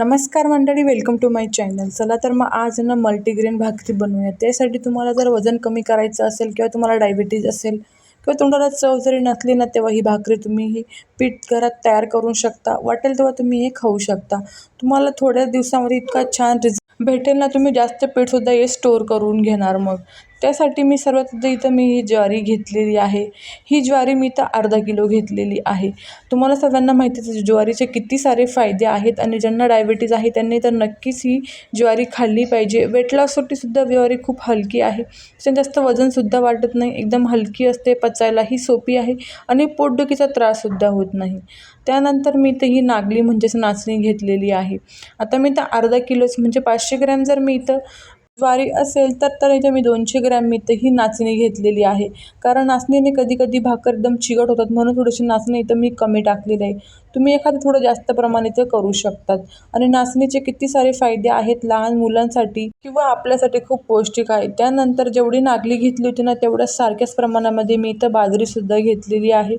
नमस्कार मंडळी welcome to my channel चला तर मग आज ना मल्टीग्रेन भाकरी बनवूया त्यासाठी तुम्हाला जर वजन कमी करायचं असेल किंवा तुम्हाला डायबिटीज असेल किंवा तोंडाला चव जरी नसली ना तेव्हा ही भाकरी तुम्ही ही पीठ घरात तयार करू शकता. वाटेल तेव्हा तुम्ही हे खाऊ शकता. तुम्हाला थोड्या दिवसामध्ये इतका छान रिझ भेटेल ना तुम्ही जास्त पीठसुद्धा हे स्टोअर करून घेणार मग. त्यासाठी मी सर्वात आधी इथं मी ही ज्वारी घेतलेली आहे. ही ज्वारी मी तर अर्धा किलो घेतलेली आहे. तुम्हाला सगळ्यांना माहितीच आहे ज्वारीचे किती सारे फायदे आहेत आणि ज्यांना डायबिटीज आहे त्यांनी तर नक्कीच ही ज्वारी खाल्ली पाहिजे. वेट लॉससाठीसुद्धा ज्वारी खूप हलकी आहे. त्याच्यात जास्त वजनसुद्धा वाटत नाही. एकदम हलकी असते पचायलाही सोपी आहे आणि पोटदुखीचा त्राससुद्धा होत नाही. त्यानंतर मी इथं ही नागली म्हणजेच नाचणी घेतलेली आहे. आता मी तर अर्धा किलोच म्हणजे पाचशे ग्रॅम जर मी इथं ज्वारी असेल तर तर इथे मी दोनशे ग्रॅम मी इथं ही नाचणी घेतलेली आहे. कारण नाचणीने कधी कधी भाकर एकदम चिकट होतात. म्हणून थोडीशी नाचणी इथं मी कमी टाकलेली आहे. तुम्ही एखादं थोडं जास्त प्रमाणे इथे करू शकतात. आणि नाचणीचे किती सारे फायदे आहेत लहान मुलांसाठी किंवा आपल्यासाठी खूप पौष्टिक आहे. त्यानंतर जेवढी नागली घेतली होती ना तेवढ्या सारख्याच प्रमाणामध्ये मी इथं बाजरीसुद्धा घेतलेली आहे.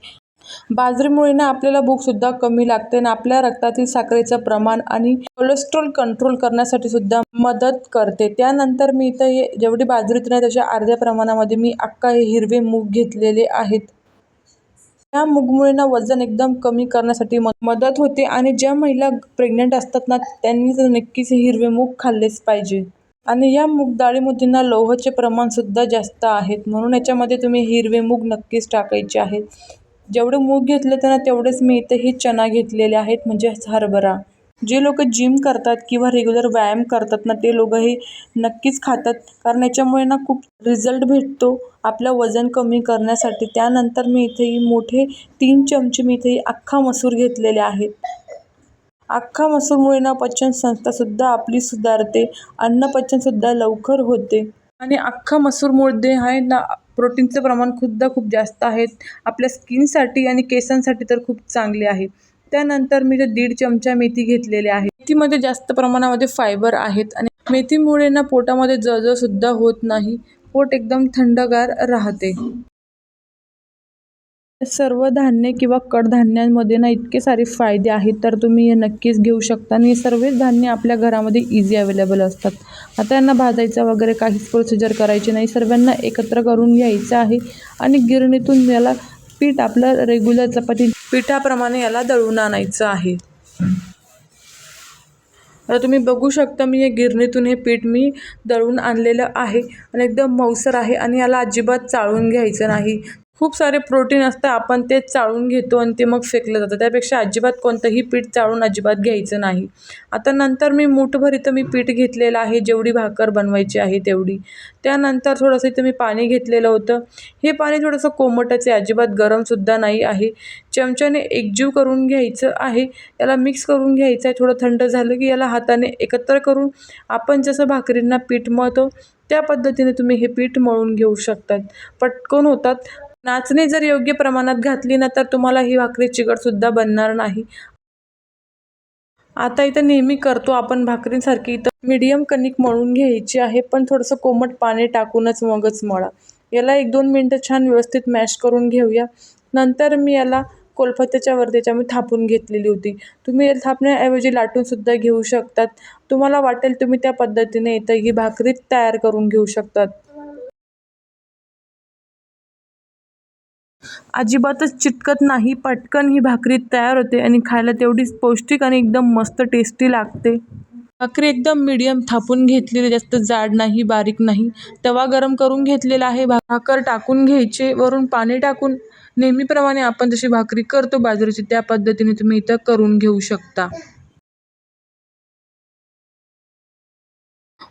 बाजरीमुळे ना आपल्याला भूकसुद्धा कमी लागते आणि आपल्या रक्तातील साखरेचं प्रमाण आणि कोलेस्ट्रॉल कंट्रोल करण्यासाठी सुद्धा मदत करते. त्यानंतर मी इथं हे जेवढी बाजरी ना त्याच्या अर्ध्या प्रमाणामध्ये मी अख्खा हे हिरवे मूग घेतलेले आहेत. या मूगमुळे ना वजन एकदम कमी करण्यासाठी म मदत होते आणि ज्या महिला प्रेग्नंट असतात ना त्यांनी तर नक्कीच हे हिरवे मूग खाल्लेच पाहिजे. आणि या मूग डाळीमध्ये ना लोहाचे प्रमाणसुद्धा जास्त आहेत. म्हणून याच्यामध्ये तुम्ही हिरवे मूग नक्कीच टाकायचे आहेत. जेवढं मूग घेतलं त्यांना ना तेवढेच मी इथे ही चणा घेतलेले आहेत म्हणजे हरभरा. जे लोक जिम करतात किंवा रेग्युलर व्यायाम करतात ना ते लोक हे नक्कीच खातात. कारण याच्यामुळे ना खूप रिझल्ट भेटतो. आपलं वजन कमी करण्यासाठी. त्यानंतर मी इथेही मोठे तीन चमचे मी इथे अख्खा मसूर घेतलेले आहेत. अख्खा मसूरमुळे ना पचनसंस्थासुद्धा आपली सुधारते. अन्नपचनसुद्धा लवकर होते. आणि अख्खा मसूरमध्ये आहे ना प्रोटीनचं प्रमाण खुद्दा खूप जास्त आहेत. आपल्या स्किनसाठी आणि केसांसाठी तर खूप चांगले आहे. त्यानंतर मी ते दीड चमचा मेथी घेतलेली आहे. मेथीमध्ये जास्त प्रमाणामध्ये फायबर आहेत आणि मेथीमुळे ना पोटामध्ये जळजळसुद्धा होत नाही. पोट एकदम थंडगार राहते. सर्व धान्य किंवा कडधान्यांमध्ये ना इतके सारे फायदे आहेत तर तुम्ही हे नक्कीच घेऊ शकता. आणि हे सर्वच धान्य आपल्या घरामध्ये इझी अवेलेबल असतात. आता यांना भाजायचं वगैरे काहीच प्रोसिजर करायची नाही. सर्वांना एकत्र करून घ्यायचं आहे. आणि गिरणीतून याला पीठ आपलं रेग्युलर चपाती पिठाप्रमाणे याला दळून आणायचं आहे. आता तुम्ही बघू शकता मी हे गिरणीतून हे पीठ मी दळून आणलेलं आहे. आणि एकदम मऊसर आहे आणि याला अजिबात चाळून घ्यायचं नाही. खूप सारे प्रोटीन असतं आपण ते चाळून घेतो आणि ते मग फेकलं जातं. त्यापेक्षा अजिबात कोणतंही पीठ चाळून अजिबात घ्यायचं नाही. आता नंतर मी मूठभर इथं मी पीठ घेतलेलं आहे जेवढी भाकर बनवायची आहे तेवढी. त्यानंतर थोडंसं इथं मी पाणी घेतलेलं होतं. हे पाणी थोडंसं कोमटच आहे अजिबात गरमसुद्धा नाही आहे. चमच्याने एकजीव करून घ्यायचं आहे याला मिक्स करून घ्यायचं आहे. थोडं थंड झालं की याला हाताने एकत्र करून आपण जसं भाकरींना पीठ मळतो त्या पद्धतीने तुम्ही हे पीठ मळून घेऊ शकतात. पटकन होतात. नाचणी जर योग्य प्रमाणात घातली ना तर तुम्हाला ही भाकरी चिकटसुद्धा बनणार नाही. आता इथं नेहमी करतो आपण भाकरीसारखी. इथं मीडियम कणिक मळून घ्यायची आहे पण थोडंसं कोमट पाणी टाकूनच मगच मळा. याला एक दोन मिनटं छान व्यवस्थित मॅश करून घेऊया. नंतर मी याला कोलफत्याच्या वरतीच्या मी थापून घेतलेली होती. तुम्ही थापण्याऐवजी लाटूनसुद्धा घेऊ शकतात. तुम्हाला वाटेल तुम्ही त्या पद्धतीने इथं ही भाकरी तयार करून घेऊ शकतात. अजिबातच चिटकत नाही. पटकन ही भाकरी तयार होते आणि खायला तेवढीच पौष्टिक आणि एकदम मस्त टेस्टी लागते. भाकरी एकदम मीडियम थापून घेतलेली जास्त जाड नाही बारीक नाही. तवा गरम करून घेतलेला आहे. भाकर टाकून घ्यायचे वरून पाणी टाकून. नेहमीप्रमाणे आपण जशी भाकरी करतो बाजरीची त्या पद्धतीने तुम्ही इथं करून घेऊ शकता.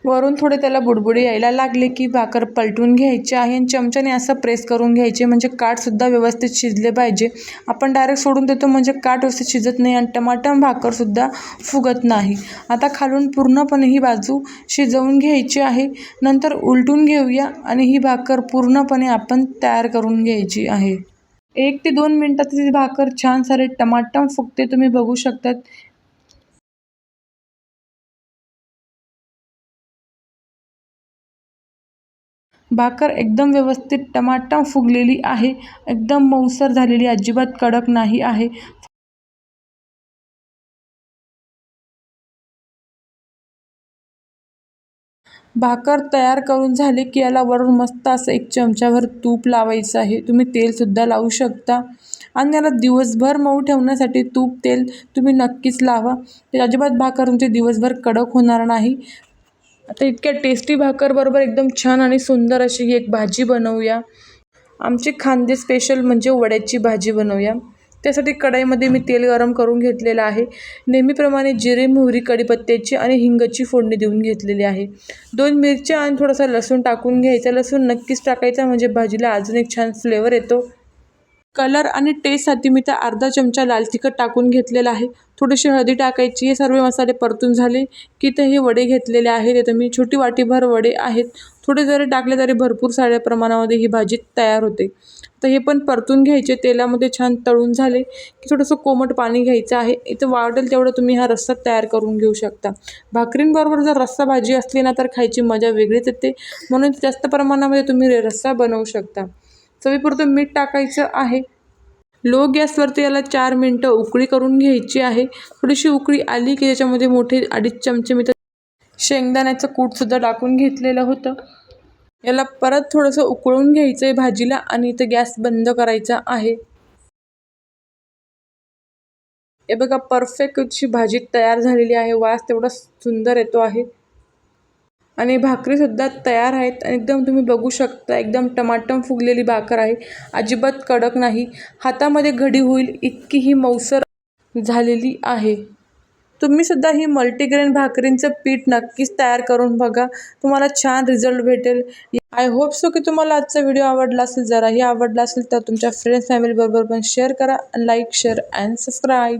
वरून थोडे त्याला बुडबुडे यायला लागले की भाकर पलटून घ्यायची आहे आणि चमच्याने असं प्रेस करून घ्यायचे. म्हणजे काठसुद्धा व्यवस्थित शिजले पाहिजे. आपण डायरेक्ट सोडून देतो म्हणजे काठ व्यवस्थित शिजत नाही आणि टमाटर भाकरसुद्धा फुगत नाही. आता खालून पूर्णपणे ही बाजू शिजवून घ्यायची आहे. नंतर उलटून घेऊया आणि ही भाकर पूर्णपणे आपण तयार करून घ्यायची आहे. एक ते दोन मिनटात ती भाकर छान सारे टमाटम फुगते. तुम्ही बघू शकतात. भाकर एकदम व्यवस्थित टमाटम फुगलेली आहे. एकदम मऊसर झालेली अजिबात कडक नाही आहे. भाकर तयार करून झाले की याला वरून मस्त असं एक चमच्यावर तूप लावायचं आहे. तुम्ही तेलसुद्धा लावू शकता. आणि याला दिवसभर मऊ ठेवण्यासाठी तूप तेल तुम्ही नक्कीच लावा. अजिबात भाकर तुमचे दिवसभर कडक होणार नाही. आता इतक्या टेस्टी भाकरबरोबर एकदम छान आणि सुंदर अशी ही एक भाजी बनवूया. आमची खांदे स्पेशल म्हणजे वड्याची भाजी बनवूया. त्यासाठी कढाईमध्ये मी तेल गरम करून घेतलेलं आहे. नेहमीप्रमाणे जिरे मोहरी कढीपत्त्याची आणि हिंगाची फोडणी देऊन घेतलेली आहे. दोन मिरच्या आणि थोडासा लसूण टाकून घ्यायचा. लसूण नक्कीच टाकायचा म्हणजे भाजीला अजून एक छान फ्लेवर येतो. कलर आणि टेस्टसाठी मी तर अर्धा चमचा लाल तिखट टाकून घेतलेला आहे. थोडीशी हळदी टाकायची हे सर्व मसाले परतून झाले. की ते हे वडे घेतलेले आहेत इथं मी छोटी वाटीभर वडे आहेत. थोडे जरी टाकले तरी भरपूर साऱ्या प्रमाणामध्ये ही भाजी तयार होते. तर हे पण परतून घ्यायचे. तेलामध्ये छान तळून झाले की थोडंसं कोमट पाणी घ्यायचं आहे. इथं वाटेल तेवढं तुम्ही हा रस्सा तयार करून घेऊ शकता. भाकरींबरोबर जर रस्सा भाजी असली ना तर खायची मजा वेगळीच येते. म्हणून जास्त प्रमाणामध्ये तुम्ही रस्सा बनवू शकता. चवीपुरतं मीठ टाकायचं आहे. लो गॅसवरती याला चार मिनटं उकळी करून घ्यायची आहे. थोडीशी उकळी आली की त्याच्यामध्ये मोठे अडीच चमचे मी तर शेंगदाण्याचं कूटसुद्धा टाकून घेतलेलं होतं. याला परत थोडंसं उकळून घ्यायचं आहे भाजीला आणि इथं गॅस बंद करायचा आहे. हे बघा परफेक्ट अशी भाजी तयार झालेली आहे. वास तेवढा सुंदर येतो आहे. आणि भाकरीसुद्धा तयार आहेत. आणि एकदम तुम्ही बघू शकता एकदम टमाटम फुगलेली भाकर आहे. अजिबात कडक नाही. हातामध्ये घडी होईल इतकी ही मऊसर झालेली आहे. तुम्हीसुद्धा ही मल्टीग्रेन भाकरींचं पीठ नक्कीच तयार करून बघा. तुम्हाला छान रिझल्ट भेटेल. आय होप सो की तुम्हाला आजचा व्हिडिओ आवडला असेल. जराही आवडला असेल तर तुमच्या फ्रेंड्स फॅमिलीबरोबर पण शेअर करा. Like share and subscribe